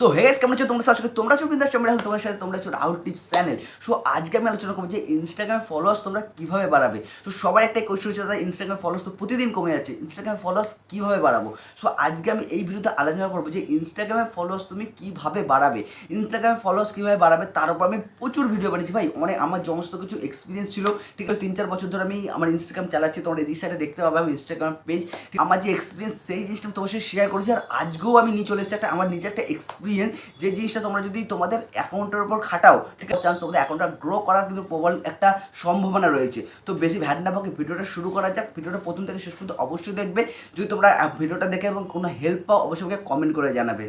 তো hey guys কেমন আছো? তোমরা আজকে তোমরা চো বিন্দাস হলো তোমার সাথে তোমরা চো রাহুল টিপস চ্যানেল সো আজকে আমি আলোচনা করব যে ইনস্টাগ্রামে ফলোয়ার্স তোমরা কীভাবে বাড়াবে। তো সবার একটা কোশ্চেন হচ্ছে দাদা ইনস্টাগ্রামে ফলোয়ার্স তো প্রতিদিন কমে যাচ্ছে। ইনস্টাগ্রামে ফলোয়ার্স কীভাবে বাড়াবো? সো আজকে আমি এই ভিডিওতে আলোচনা করব যে ইনস্টাগ্রামে ফলোয়ার্স তুমি কীভাবে বাড়াবে। ইনস্টাগ্রামে ফলোয়ার্স কীভাবে বাড়াবে, তার উপর আমি প্রচুর ভিডিও বানিয়েছি। ভাই অনেক আমার সমস্ত কিছু এক্সপিরিয়েন্স ছিল। ঠিক আছে, তিন চার বছর ধরে আমি আমার ইনস্টাগ্রাম চালাচ্ছি, তোমরা এই সাইডে দেখতে পাবে আমি ইনস্টাগ্রাম পেজ আমার যে এক্সপিরিয়েন্স সেই জিনিসটা তোমার সাথে শেয়ার করেছি। আর আজকেও আমি নিয়ে চলে এসেছি একটা, আমার নিজের একটা এক্সপিরিয়েন্স যে জিনিসটা তোমরা যদি তোমাদের অ্যাকাউন্টের উপর খাটাও, ঠিক আছে? চান্স তোমাদের অ্যাকাউন্টটা গ্রো করার কিন্তু প্রবল একটা সম্ভাবনা রয়েছে। তো বেশি ভ্যাট না পাকে ভিডিওটা শুরু করা যাক। ভিডিওটা প্রথম থেকে শেষ পর্যন্ত অবশ্যই দেখবে। যদি তোমরা ভিডিওটা দেখে এবং কোনো হেল্প পাও, অবশ্যই কমেন্ট করে জানাবে।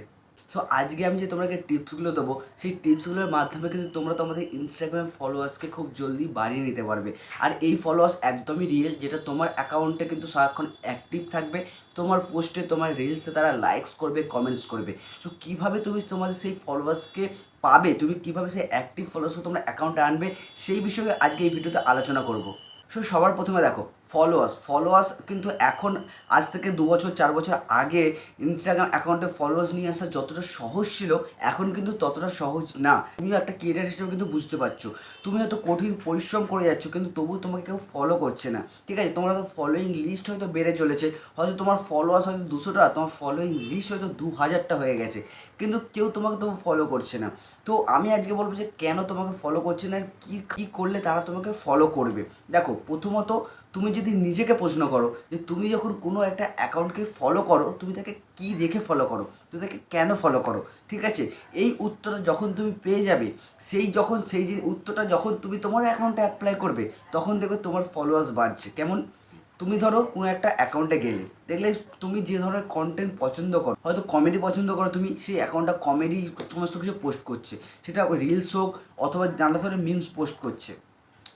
সো আজকে আমি যে তোমাকে টিপসগুলো দেবো, সেই টিপসগুলোর মাধ্যমে কিন্তু তোমরা তোমাদের ইনস্টাগ্রাম ফলোয়ার্সকে খুব জলদি বাড়িয়ে নিতে পারবে। আর এই ফলোয়ার্স একদমই রিয়েল যেটা তোমার অ্যাকাউন্টে কিন্তু সারাক্ষণ অ্যাক্টিভ থাকবে, তোমার পোস্টে তোমার রিলসে তারা লাইকস করবে কমেন্টস করবে। সো কীভাবে তুমি তোমাদের সেই ফলোয়ার্সকে পাবে, তুমি কীভাবে সেই অ্যাক্টিভ ফলোয়ার্সকে তোমরা অ্যাকাউন্টে আনবে, সেই বিষয়ে আজকে এই ভিডিওতে আলোচনা করব। সো সবার প্রথমে দেখো ফলোয়ার্স ফলোয়ার্স কিন্তু এখন, আজ থেকে দু বছর, চার বছর আগে ইনস্টাগ্রাম অ্যাকাউন্টে ফলোয়ার্স নিয়ে আসা যতটা সহজ ছিল, এখন কিন্তু ততটা সহজ না। তুমিও একটা কেরিয়ার হিসেবে কিন্তু বুঝতে পারছ। তুমি হয়তো কঠিন পরিশ্রম করে যাচ্ছ, কিন্তু তবুও তোমাকে কেউ ফলো করছে না। ঠিক আছে? তোমার হয়তো ফলোয়িং লিস্ট হয়তো বেড়ে চলেছে, হয়তো তোমার ফলোয়ার্স হয়তো দুশোটা তোমার ফলোয়িং লিস্ট হয়তো দু হাজারটা হয়ে গেছে, কিন্তু কেউ তোমাকে তো ফলো করছে না। তো আমি আজকে বলব যে কেন তোমাকে ফলো করছে না কী কী করলে তারা তোমাকে ফলো করবে? দেখো, প্রথমত তুমি যদি নিজেকে প্রশ্ন করো যে তুমি যখন কোনো একটা অ্যাকাউন্টকে ফলো করো, তুমি তাকে কী দেখে ফলো করো? তুমি তাকে কেন ফলো করো? ঠিক আছে? এই উত্তরটা যখন তুমি পেয়ে যাবে, সেই যখন, সেই যে উত্তরটা যখন তুমি তোমার অ্যাকাউন্টে অ্যাপ্লাই করবে, তখন দেখবে তোমার ফলোয়ার্স বাড়ছে। কেমন? তুমি ধরো কোনো একটা অ্যাকাউন্টে গেলে, দেখলে তুমি যে ধরনের কন্টেন্ট পছন্দ করো, হয়তো কমেডি পছন্দ করো, তুমি সেই অ্যাকাউন্টটা কমেডি সমস্ত কিছু পোস্ট করছে। সেটা রিলস হোক অথবা নানা ধরনের মিমস পোস্ট করছে।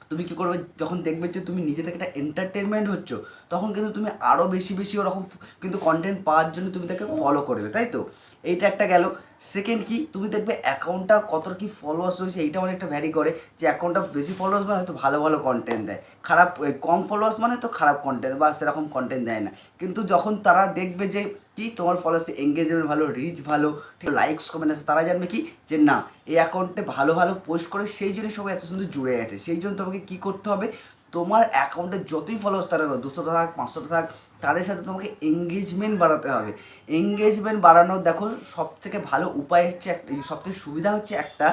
তুমি কী করবে? যখন দেখবে যে তুমি নিজে থেকে একটা এন্টারটেনমেন্ট হচ্ছ, তখন কিন্তু তুমি আরও বেশি বেশি ওরকম কিন্তু কন্টেন্ট পাওয়ার জন্য তুমি তাকে ফলো করবে, তাই তো? এইটা একটা গেল। সেকেন্ড কি, তুমি দেখবে অ্যাকাউন্টটা কতটা কি ফলোয়ার্স রয়েছে, এইটা অনেকটা ভ্যারি করে যে অ্যাকাউন্টটা বেশি ফলোয়ার্স মানে হয়তো ভালো ভালো কন্টেন্ট দেয়। খারাপ কম ফলোয়ার্স মানে তো খারাপ কন্টেন্ট বা সেরকম কন্টেন্ট দেয় না। কিন্তু যখন তারা দেখবে যে কি তোমার ফলোয়ার্স এঙ্গেজমেন্ট ভালো রিচ ভালো, ঠিক লাইকস কমেন্ট আছে, তারা জানবে কি? যে না, এই অ্যাকাউন্টে ভালো ভালো পোস্ট করে সেই জন্য সবাই এত সুন্দর জুড়ে গেছে। সেই জন্য তোমাকে কী করতে হবে? তোমার অ্যাকাউন্টে যতই ফলোয়ার্স তারা দুশোটা থাক পাঁচশোটা থাক তাদের সাথে তোমাকে এঙ্গেজমেন্ট বাড়াতে হবে। এঙ্গেজমেন্ট বাড়ানোর দেখো সব থেকে ভালো উপায় হচ্ছে একটা সব থেকে সুবিধা হচ্ছে একটা,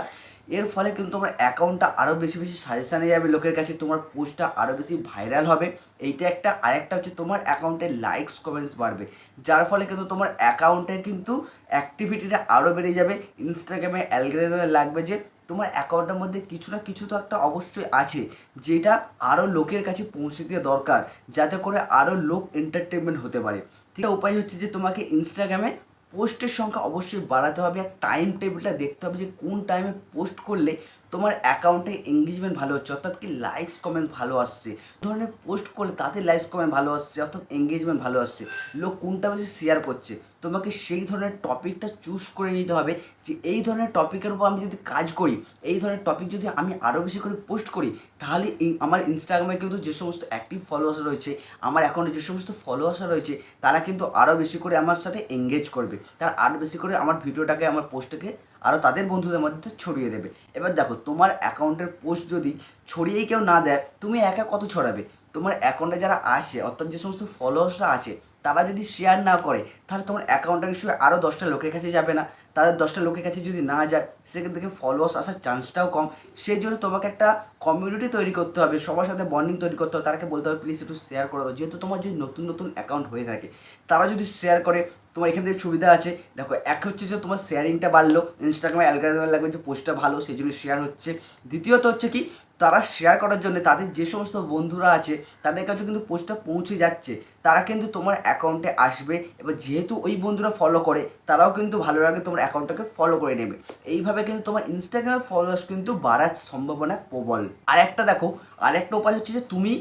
এর ফলে কিন্তু তোমার অ্যাকাউন্টটা আরও বেশি বেশি সাজেশানে যাবে লোকের কাছে, তোমার পোস্টটা আরও বেশি ভাইরাল হবে। এইটা একটা। আরেকটা হচ্ছে তোমার অ্যাকাউন্টে লাইকস কমেন্টস বাড়বে। যার ফলে কিন্তু তোমার অ্যাকাউন্টের কিন্তু অ্যাক্টিভিটিটা আরও বেড়ে যাবে। ইনস্টাগ্রামে অ্যালগোরিদমে লাগবে যে তোমার অ্যাকাউন্টের মধ্যে কিছু না কিছু তো একটা অবশ্যই আছে, যেটা আরও লোকের কাছে পৌঁছে দেওয়া দরকার, যাতে করে আরও লোক এন্টারটেনমেন্ট হতে পারে। ঠিক উপায় হচ্ছে যে তোমাকে ইনস্টাগ্রামে পোস্টের সংখ্যা অবশ্যই বাড়াতে হবে আর টাইম টেবিলটা দেখতে হবে যে কোন টাইমে পোস্ট করলে তোমার অ্যাকাউন্টে এঙ্গেজমেন্ট ভালো হচ্ছে, অর্থাৎ কি লাইকস কমেন্ট ভালো আসছে। ধরনের পোস্ট করলে তাতে লাইকস কমেন্ট ভালো আসছে, অর্থাৎ এঙ্গেজমেন্ট ভালো আসছে। লোক কোনটা বেশি শেয়ার করছে? তোমাকে সেই ধরনের টপিকটা চুজ করে নিতে হবে যে এই ধরনের টপিকের উপর আমি যদি কাজ করি, এই ধরনের টপিক যদি আমি আরও বেশি করে পোস্ট করি, তাহলে আমার ইনস্টাগ্রামে কিন্তু যে সমস্ত অ্যাক্টিভ ফলোয়ার্স রয়েছে, আমার অ্যাকাউন্টে যে সমস্ত ফলোয়ার্স রয়েছে, তারা কিন্তু আরও বেশি করে আমার সাথে এঙ্গেজ করবে। তারা আরও বেশি করে আমার ভিডিওটাকে, আমার পোস্টটাকে আরও তাদের বন্ধুদের মধ্যে ছড়িয়ে দেবে। এবার দেখো, তোমার অ্যাকাউন্টের পোস্ট যদি ছড়িয়েই কেউ না দেয়, তুমি একা কত ছড়াবে? তোমার অ্যাকাউন্টে যারা আসে, অর্থাৎ যে সমস্ত ফলোয়ার্সরা আছে তারা যদি শেয়ার না করে, তাহলে তোমার অ্যাকাউন্টটা নিশ্চয়ই আরও দশটা লোকের কাছে যাবে না। তাদের দশটা লোকের কাছে যদি না যায়, সেখান থেকে ফলোয়ার্স আসার চান্সটাও কম। সেই জন্য তোমাকে একটা কমিউনিটি তৈরি করতে হবে, সবার সাথে বন্ডিং তৈরি করতে হবে। তারাকে বলতে হবে প্লিজ একটু শেয়ার করে দাও। যেহেতু তোমার যদি নতুন নতুন অ্যাকাউন্ট হয়ে থাকে, তারা যদি শেয়ার করে, তোমার এখান থেকে সুবিধা আছে। দেখো, এক হচ্ছে যে তোমার শেয়ারিংটা বাড়লো ইনস্টাগ্রামে অ্যালগারিদম লাগবে যে পোস্টটা ভালো, সেই জন্য শেয়ার হচ্ছে। দ্বিতীয়ত হচ্ছে কি তারা শেয়ার করার জন্য তাদের যে সমস্ত বন্ধুরা আছে, তাদের কাছে কিন্তু পোস্টটা পৌঁছে যাচ্ছে। তারা কিন্তু তোমার অ্যাকাউন্টে আসবে, এবার যেহেতু ওই বন্ধুরা ফলো করে, তারাও কিন্তু ভালো লাগে তোমার অ্যাকাউন্টটাকে ফলো করে নেবে। এইভাবে কিন্তু তোমার ইনস্টাগ্রামে ফলোয়ার্স কিন্তু বাড়ার সম্ভাবনা প্রবল। আর একটা দেখো আর একটা উপায় হচ্ছে যে তুমি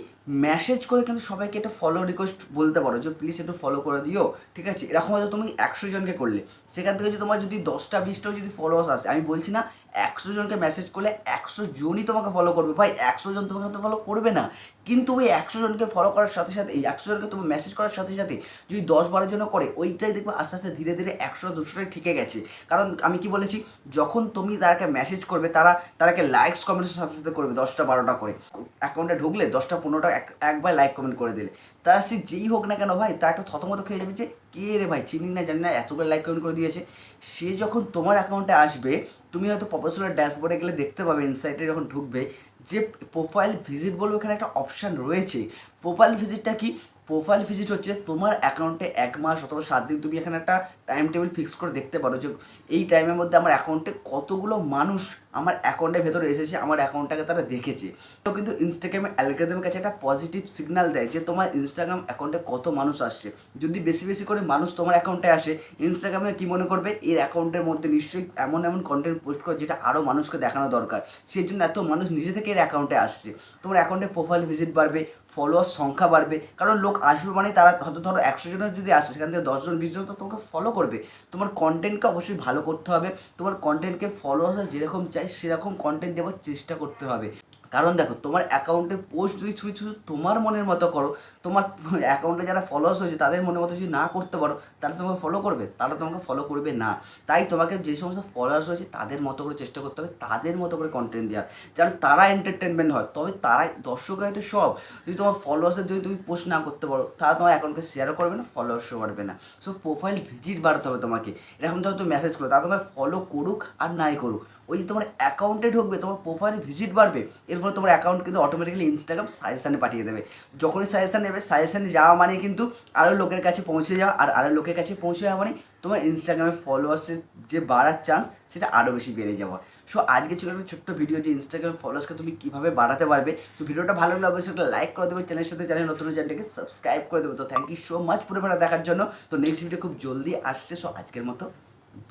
মেসেজ করে কিন্তু সবাইকে একটা ফলো রিকোয়েস্ট বলতে পারো যে প্লিজ একটু ফলো করে দিও। ঠিক আছে? এরকম হয়তো তুমি একশো জনকে করলে। সেখান থেকে যদি তোমার যদি দশটা, বিশটাও যদি ফলোয়ার্স আসে, আমি বলছি না, একশো জনকে মেসেজ করলে একশো জনই তোমাকে ফলো করবে। ভাই, একশো জন তোমাকে তো ফলো করবে না। কিন্তু ওই একশো জনকে ফলো করার সাথে সাথে, এই একশো জনকে তোমার মেসেজ করার সাথে সাথে যদি দশ, বারো জন করে, ওইটাই দেখবে আস্তে আস্তে ধীরে ধীরে একশো দুশোটাই ঠিকে গেছে। কারণ আমি কি বলেছি, যখন তুমি তারাকে মেসেজ করবে, তারা তারাকে লাইকস কমেন্টের সাথে সাথে করবে দশটা, বারোটা করে। অ্যাকাউন্টে ঢুকলে দশটা পনেরোটা এক- একবার লাইক কমেন্ট করে দিলে। তারা সে যেই হোক না কেন ভাই তা একটা থতমত খেয়ে যাবে যে, কে রে ভাই, চিনি না, জানি না, এতগুলো লাইক কমেন্ট করে দিয়েছে। সে যখন তোমার অ্যাকাউন্টে আসবে, তুমি হয়তো প্রফেশনাল ড্যাশবোর্ডে গেলে দেখতে পাবে ইনসাইটে যখন ঢুকবে, যে প্রোফাইল ভিজিট বলব, এখানে একটা অপশান রয়েছে। প্রোফাইল ভিজিটটা কি? প্রোফাইল ভিজিট হচ্ছে তোমার অ্যাকাউন্টে এক মাস অথবা সাত দিন তুমি এখানে একটা টাইম টেবিল ফিক্স করে দেখতে পারো যে এই টাইমের মধ্যে আমার অ্যাকাউন্টে কতগুলো মানুষ আমার অ্যাকাউন্টের ভেতরে এসেছে, আমার অ্যাকাউন্টটাকে তারা দেখেছে। তো কিন্তু ইনস্টাগ্রামের অ্যালগোরিদমের কাছে একটা পজিটিভ সিগন্যাল দেয় যে তোমার ইনস্টাগ্রাম অ্যাকাউন্টে কত মানুষ আসছে। যদি বেশি বেশি করে মানুষ তোমার অ্যাকাউন্টে আসে ইনস্টাগ্রামে কি মনে করবে? এর অ্যাকাউন্টের মধ্যে নিশ্চয়ই এমন এমন কন্টেন্ট পোস্ট করে যেটা আরও মানুষকে দেখানো দরকার। সেই জন্য এত মানুষ নিজে থেকে এর অ্যাকাউন্টে আসছে। তোমার অ্যাকাউন্টে প্রোফাইল ভিজিট বাড়বে ফলোয়ার সংখ্যা বাড়বে। কারণ লোক আসবে মানে তারা হয়তো ধরো একশো জনের যদি আসে, সেখান থেকে দশজন বিশ জন, তো তোমাকে ফলো করবে? তোমার কন্টেন্টকে অবশ্যই ভালো করতে হবে। তোমার কন্টেন্টকে ফলোয়ার্সরা যেরকম চাই সেরকম কন্টেন্ট দেওয়ার চেষ্টা করতে হবে। কারণ দেখো, তোমার অ্যাকাউন্টে পোস্ট যদি তুমি শুধু তোমার মনের মতো করো, তোমার অ্যাকাউন্টে যারা ফলোয়ার্স হয়েছে তাদের মনের মতো যদি না করতে পারো, তাহলে তোমাকে ফলো করবে? তারা তোমাকে ফলো করবে না। তাই তোমাকে যে সমস্ত ফলোয়ার্স রয়েছে, তাদের মতো করে চেষ্টা করতে হবে, তাদের মতো করে কন্টেন্ট দেওয়ার। যেন তারা এন্টারটেনমেন্ট হয়, তবে তারাই দর্শক তো সব। যদি তোমার ফলোয়ার্সের যদি তুমি পোস্ট না করতে পারো তারা তোমার অ্যাকাউন্টকে শেয়ারও করবে না ফলোয়ার্সও বাড়বে না। সো প্রোফাইল ভিজিট বাড়াতে হবে তোমাকে। এরকম ধরো তুমি মেসেজ করো তারা তোমাকে ফলো করুক আর নাই করুক। ওই যে তোমার অ্যাকাউন্টে ঢুকবে, তোমার প্রোফাইল ভিজিট বাড়বে, এর ফলে তোমার অ্যাকাউন্ট কিন্তু অটোমেটিক্যালি ইনস্টাগ্রাম সাজেশানে পাঠিয়ে দেবে। যখনই সাজেশান নেবে সাজেশানে যাওয়া মানে কিন্তু আরও লোকের কাছে পৌঁছে যাওয়া, আর আরও লোকের কাছে পৌঁছে যাওয়া মানে তোমার ইনস্টাগ্রামে ফলোয়ার্সের যে বাড়ার চান্স সেটা আরও বেশি বেড়ে যাওয়া। সো আজকে ছিল একটা ছোট্ট ভিডিও যে ইনস্টাগ্রাম ফলোয়ার্সকে তুমি কীভাবে বাড়াতে পারবে। তো ভিডিওটা ভালো লাগলে অবশ্যই একটা লাইক করে দেবে চ্যানেলের সাথে চ্যানেল নতুন চ্যানেলটাকে সাবস্ক্রাইব করে দেবে। তো থ্যাংক ইউ সো মাচ পুরো দেখার জন্য। তো নেক্সট ভিডিও খুব জলদি আসছে। সো আজকের মতো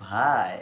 ভাই